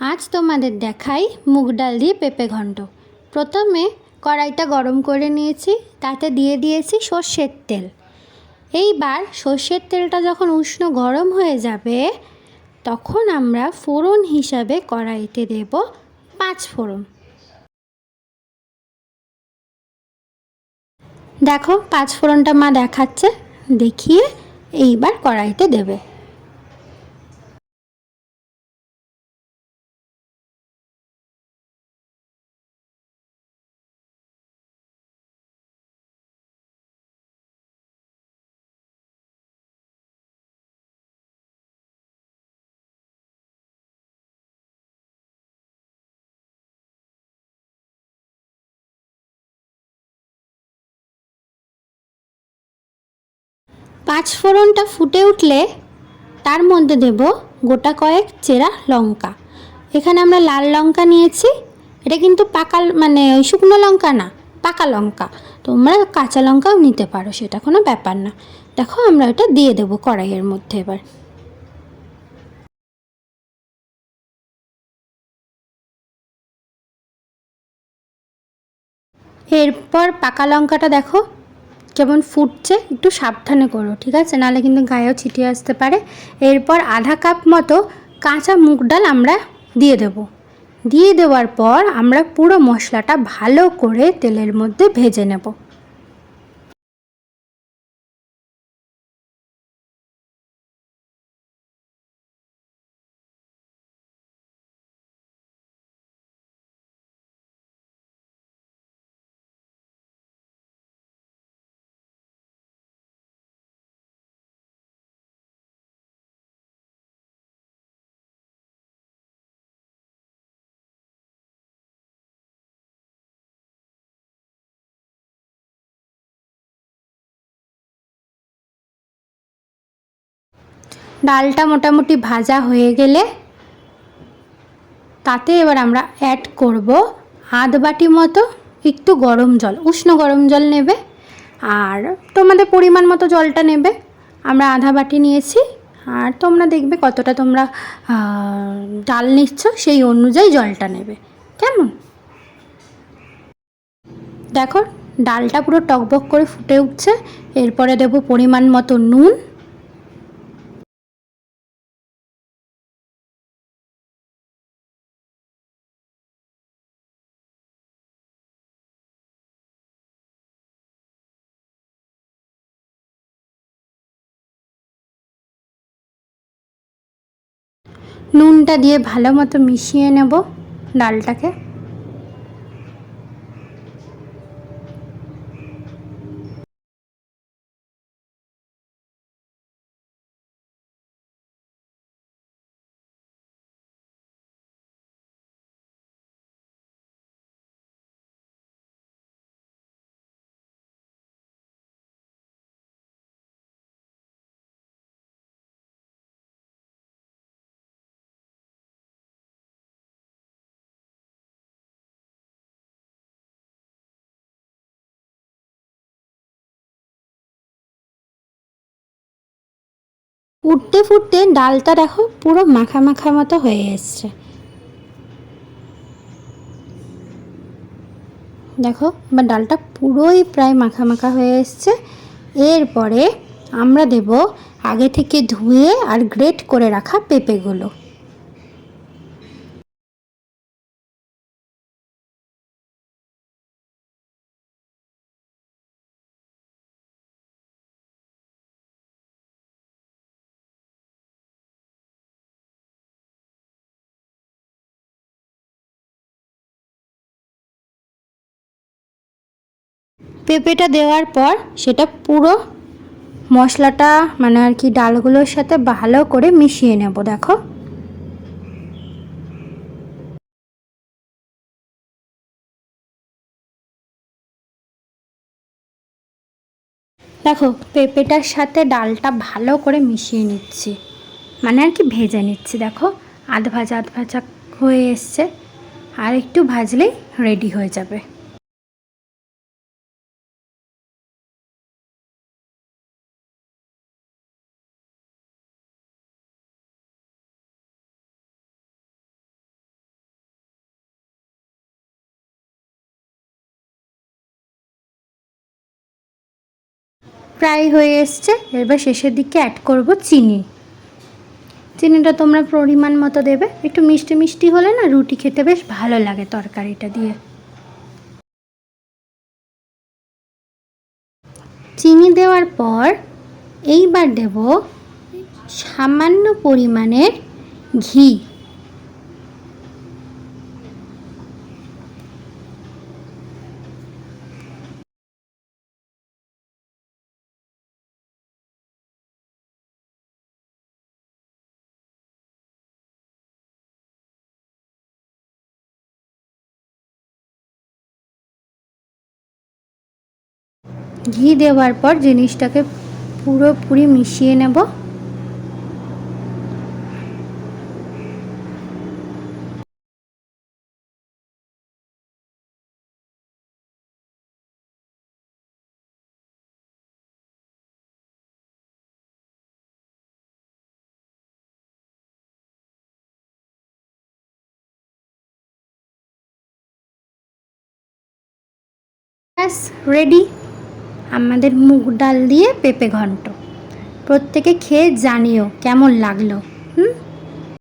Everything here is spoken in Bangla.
আজ তোমাদের দেখাই মুগ ডাল দিয়ে পেঁপে ঘন্ট। প্রথমে কড়াইটা গরম করে নিয়েছি, তাতে দিয়ে দিয়েছি সর্ষের তেল। এইবার সর্ষের তেলটা যখন উষ্ণ গরম হয়ে যাবে, তখন আমরা ফোড়ন হিসাবে কড়াইতে দেব পাঁচ ফোড়ন। দেখো, পাঁচ ফোড়নটা মা দেখাচ্ছে, দেখিয়ে এইবার কড়াইতে দেবে। পাঁচ ফোড়নটা ফুটে উঠলে তার মধ্যে দেব গোটা কয়েক চেরা লঙ্কা। এখানে আমরা লাল লঙ্কা নিয়েছি। এটা কিন্তু পাকা মানে ওই শুকনো লঙ্কা না, পাকা লঙ্কা। তোমরা কাঁচা লঙ্কাও নিতে পারো, সেটা কোনো ব্যাপার না। দেখো, আমরা এটা দিয়ে দেবো কড়াইয়ের মধ্যে এবার। এরপর পাকা লঙ্কাটা দেখো কেমন ফুটছে, একটু সাবধানে করো, ঠিক আছে? নাহলে কিন্তু গায়েও ছিটিয়ে আসতে পারে। এরপর আধা কাপ মতো কাঁচা মুগ ডাল আমরা দিয়ে দেব। দিয়ে দেওয়ার পর আমরা পুরো মশলাটা ভালো করে তেলের মধ্যে ভেজে নেব। ডালটা মোটামুটি ভাজা হয়ে গেলে তাতে এবার আমরা অ্যাড করব আধ বাটি মতো একটু গরম জল, উষ্ণ গরম জল নেবে। আর তোমাদের পরিমাণ মতো জলটা নেবে। আমরা আধা বাটি নিয়েছি। আর তোমরা দেখবে কতটা তোমরা ডাল নিচ্ছ সেই অনুযায়ী জলটা নেবে। কেমন? দেখো, ডালটা পুরো টকবক করে ফুটে উঠছে। এরপরে দেব পরিমাণ মতো নুন। নুনটা দিয়ে ভালো মতো মিশিয়ে নেব ডালটাকে। ফুটতে ফুটতে ডালটা দেখো পুরো মাখা মাখা মতো হয়ে এসছে। দেখো বা ডালটা পুরোই প্রায় মাখা মাখা হয়ে এসছে। এরপরে আমরা দেব আগে থেকে ধুয়ে আর গ্রেট করে রাখা পেঁপেগুলো। পেঁপেটা দেওয়ার পর সেটা পুরো মশলাটা মানে আর কি ডালগুলোর সাথে ভালো করে মিশিয়ে নেব, দেখো। দেখো, পেঁপেটার সাথে ডালটা ভালো করে মিশিয়ে নিচ্ছি। মানে আর কি ভেজে নিচ্ছি, দেখো। আধ ভাজা আধ ভাজা হয়ে এসছে। আর একটু ভাজলেই রেডি হয়ে যাবে। প্রায় হয়ে এসছে। এবার শেষের দিকে অ্যাড করব চিনি। চিনিটা তোমরা পরিমাণ মতো দেবে। একটু মিষ্টি মিষ্টি হলে না রুটি খেতে বেশ ভালো লাগে তরকারিটা দিয়ে। চিনি দেওয়ার পর এইবার দেব সামান্য পরিমাণের ঘি। ঘি দেওয়ার পর জিনিসটাকে পুরোপুরি মিশিয়ে নেব। রেডি আমাদের মুগ ডাল দিয়ে পেঁপে ঘন্ট। প্রত্যেকে খেয়ে জানিও কেমন লাগল হুম?